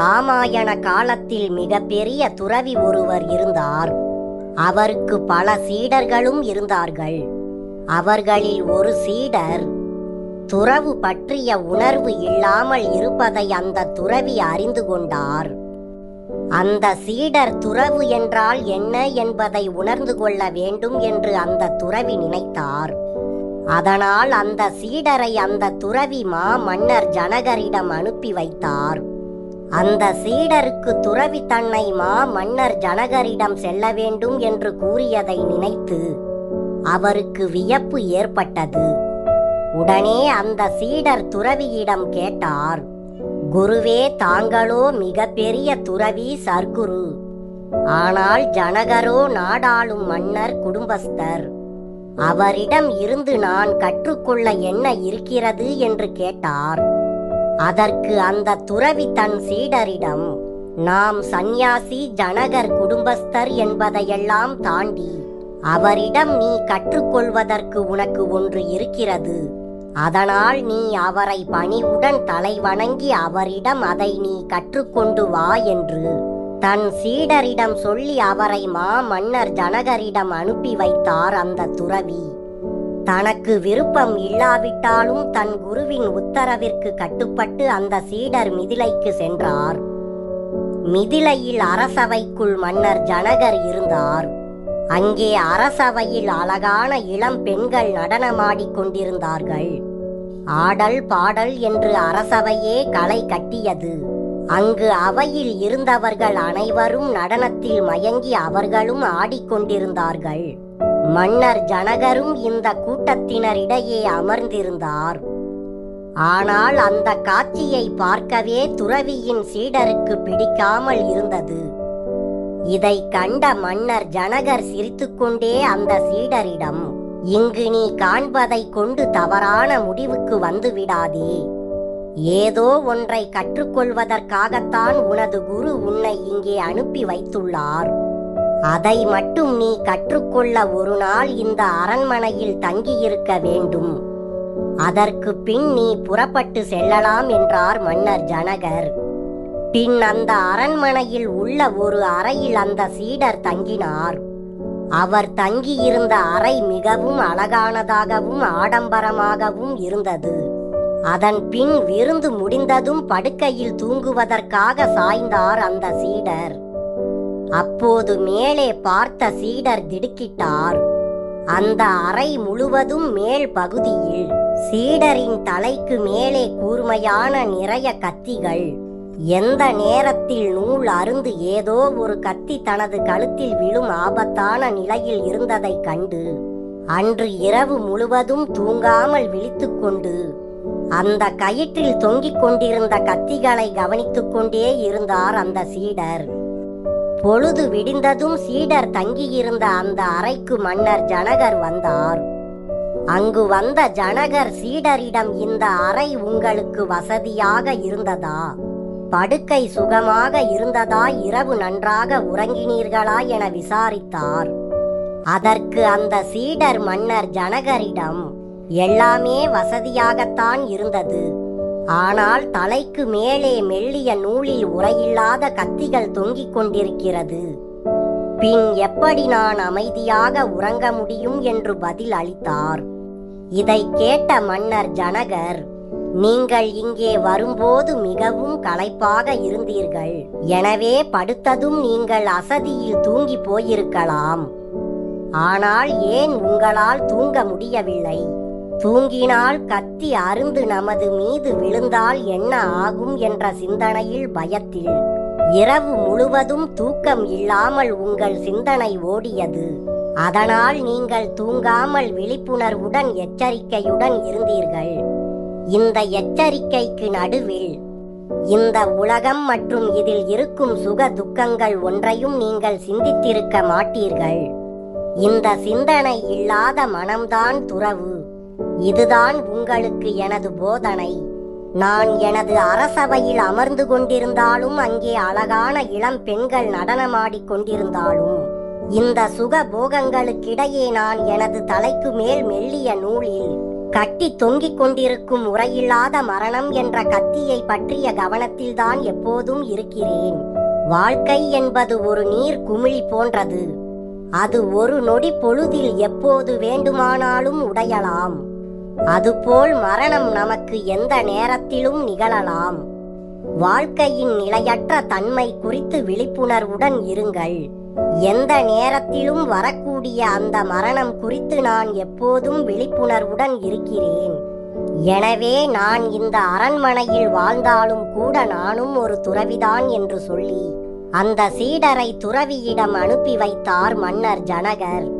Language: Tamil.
ராமாயண காலத்தில் மிகப்பெரிய துறவி ஒருவர் இருந்தார். அவருக்கு பல சீடர்களும் இருந்தார்கள். அவர்களில் ஒரு சீடர் துறவு பற்றிய உணர்வு இல்லாமல் இருப்பதை அந்த துறவி அறிந்து கொண்டார். அந்த சீடர் துறவு என்றால் என்ன என்பதை உணர்ந்து கொள்ள வேண்டும் என்று அந்த துறவி நினைத்தார். அதனால் அந்த சீடரை அந்த துறவி மா மன்னர் ஜனகரிடம் அனுப்பி வைத்தார். அந்த சீடருக்கு துறவி தன்னை மா மன்னர் ஜனகரிடம் செல்ல வேண்டும் என்று கூறியதை நினைத்து அவருக்கு வியப்பு ஏற்பட்டது. உடனே அந்த சீடர் துறவியிடம் கேட்டார் குருவே தாங்களோ மிகப்பெரிய துறவி சர்க்குரு. ஆனால் ஜனகரோ நாடாளும் மன்னர் குடும்பஸ்தர். அவரிடம் இருந்து நான் கற்றுக்கொள்ள என்ன இருக்கிறது? என்று கேட்டார். அதற்கு அந்த துறவி தன் சீடரிடம் நாம் சந்நியாசி ஜனகர் குடும்பஸ்தர் என்பதையெல்லாம் தாண்டி அவரிடம் நீ கற்றுக்கொள்வதற்கு உனக்கு ஒன்று இருக்கிறது. அதனால் நீ அவரை பணிவுடன் தலை வணங்கி அவரிடம் அதை நீ கற்றுக்கொண்டு வா என்று தன் சீடரிடம் சொல்லி அவரை மா மன்னர் ஜனகரிடம் அனுப்பி வைத்தார் அந்த துறவி. தனக்கு விருப்பம் இல்லாவிட்டாலும் தன் குருவின் உத்தரவிற்கு கட்டுப்பட்டு அந்த சீடர் மிதிலைக்கு சென்றார். மிதிலையில் அரசவைக்குள் மன்னர் ஜனகர் இருந்தார். அங்கே அரசவையில் அழகான இளம் பெண்கள் நடனமாடிக் கொண்டிருந்தார்கள். ஆடல் பாடல் என்று அரசவையே களை கட்டியது. அங்கு அவையில் இருந்தவர்கள் அனைவரும் நடனத்தில் மயங்கி அவர்களும் ஆடிக்கொண்டிருந்தார்கள் மன்னர் ஜனகரும் இந்த கூட்டத்தினரிடையே அமர்ந்திருந்தார். ஆனால் அந்த காட்சியை பார்க்கவே துறவியின் சீடருக்கு பிடிக்காமல் இருந்தது. இதை கண்ட மன்னர் ஜனகர் சிரித்துக்கொண்டே அந்த சீடரிடம் இங்கு நீ காண்பதை கொண்டு தவறான முடிவுக்கு வந்து விடாதே. ஏதோ ஒன்றை கற்றுக்கொள்வதற்காகத்தான் உனது குரு உன்னை இங்கே அனுப்பி வைத்துள்ளார். அதை மட்டும் நீ கற்றுக்கொள்ள ஒரு நாள் இந்த அரண்மனையில் தங்கியிருக்க வேண்டும். அதற்கு பின் நீ புறப்பட்டு செல்லலாம் என்றார் மன்னர் ஜனகர். பின் அந்த அரண்மனையில் உள்ள ஒரு அறையில் அந்த சீடர் தங்கினார். அவர் தங்கியிருந்த அறை மிகவும் அழகானதாகவும் ஆடம்பரமாகவும் இருந்தது. அதன் பின் விருந்து முடிந்ததும் படுக்கையில் தூங்குவதற்காக சாய்ந்தார் அந்த சீடர். அப்போது மேலே பார்த்த சீடர் திடுக்கிட்டார். அந்த அறை முழுவதும் மேல் பகுதியில் சீடரின் தலைக்கு மேலே கூர்மையான நிறைய கத்திகள். எந்த நேரத்தில் நூல் அருந்து ஏதோ ஒரு கத்தி தனது கழுத்தில் விழும் ஆபத்தான நிலையில் இருந்ததைக் கண்டு அன்று இரவு முழுவதும் தூங்காமல் விழித்துக்கொண்டு அந்த கயிற்றில் தொங்கிக் கொண்டிருந்த கத்திகளை கவனித்துக் கொண்டே இருந்தார் அந்த சீடர். பொழுது விடிந்ததும் சீடர் தங்கியிருந்த அந்த அறைக்கு மன்னர் ஜனகர் வந்தார். அங்கு வந்த ஜனகர் சீடரிடம் இந்த அறை உங்களுக்கு வசதியாக இருந்ததா? படுக்கை சுகமாக இருந்ததா? இரவு நன்றாக உறங்கினீர்களா? என விசாரித்தார். அதற்கு அந்த சீடர் மன்னர் ஜனகரிடம் எல்லாமே வசதியாகத்தான் இருந்தது. ஆனால் தலைக்கு மேலே மெல்லிய நூலில் உரையில்லாத கத்திகள் தொங்கிக் கொண்டிருக்கிறது. பின் எப்படி நான் அமைதியாக உறங்க முடியும் என்று பதில் அளித்தார். இதை கேட்ட மன்னர் ஜனகர் நீங்கள் இங்கே வரும்போது மிகவும் களைப்பாக இருந்தீர்கள். எனவே படுத்ததும் நீங்கள் அசதியில் தூங்கி போயிருக்கலாம். ஆனால் ஏன் உங்களால் தூங்க முடியவில்லை? தூங்கினால் கத்தி அருந்து நமது மீது விழுந்தால் என்ன ஆகும் என்ற சிந்தனையில் பயத்தில். இரவு முழுவதும் தூக்கம் இல்லாமல் உங்கள் சிந்தனை ஓடியது. அதனால் நீங்கள் தூங்காமல் விழிப்புணர்வுடன் எச்சரிக்கையுடன் இருந்தீர்கள். இந்த எச்சரிக்கைக்கு நடுவில் இந்த உலகம் மற்றும் இதில் இருக்கும் சுக துக்கங்கள் ஒன்றையும் நீங்கள் சிந்தித்திருக்க மாட்டீர்கள். இந்த சிந்தனை இல்லாத மனம்தான் துறவு. இதுதான் உங்களுக்கு எனது போதனை. நான் எனது அரசவையில் அமர்ந்து கொண்டிருந்தாலும் அங்கே அழகான இளம் பெண்கள் நடனமாடிக் கொண்டிருந்தாலும் இந்த சுக போகங்களுக்கிடையே நான் எனது தலைக்கு மேல் மெல்லிய நூலில் கட்டி தொங்கிக் கொண்டிருக்கும் முறையில்லாத மரணம் என்ற கத்தியை பற்றிய கவனத்தில்தான் எப்போதும் இருக்கிறேன். வாழ்க்கை என்பது ஒரு நீர் குமிழி போன்றது. அது ஒரு நொடி பொழுதில் எப்போது வேண்டுமானாலும் உடையலாம். அதுபோல் மரணம் நமக்கு எந்த நேரத்திலும் நிகழலாம். வாழ்க்கையின் நிலையற்ற தன்மை குறித்து விழிப்புணர்வுடன் இருங்கள். எந்த நேரத்திலும் வரக்கூடிய அந்த மரணம் குறித்து நான் எப்போதும் விழிப்புணர்வுடன் இருக்கிறேன். எனவே நான் இந்த அரண்மனையில் வாழ்ந்தாலும் கூட நானும் ஒரு துறவிதான் என்று சொல்லி அந்த சீடரை துறவியிடம் அனுப்பி வைத்தார் மன்னர் ஜனகர்.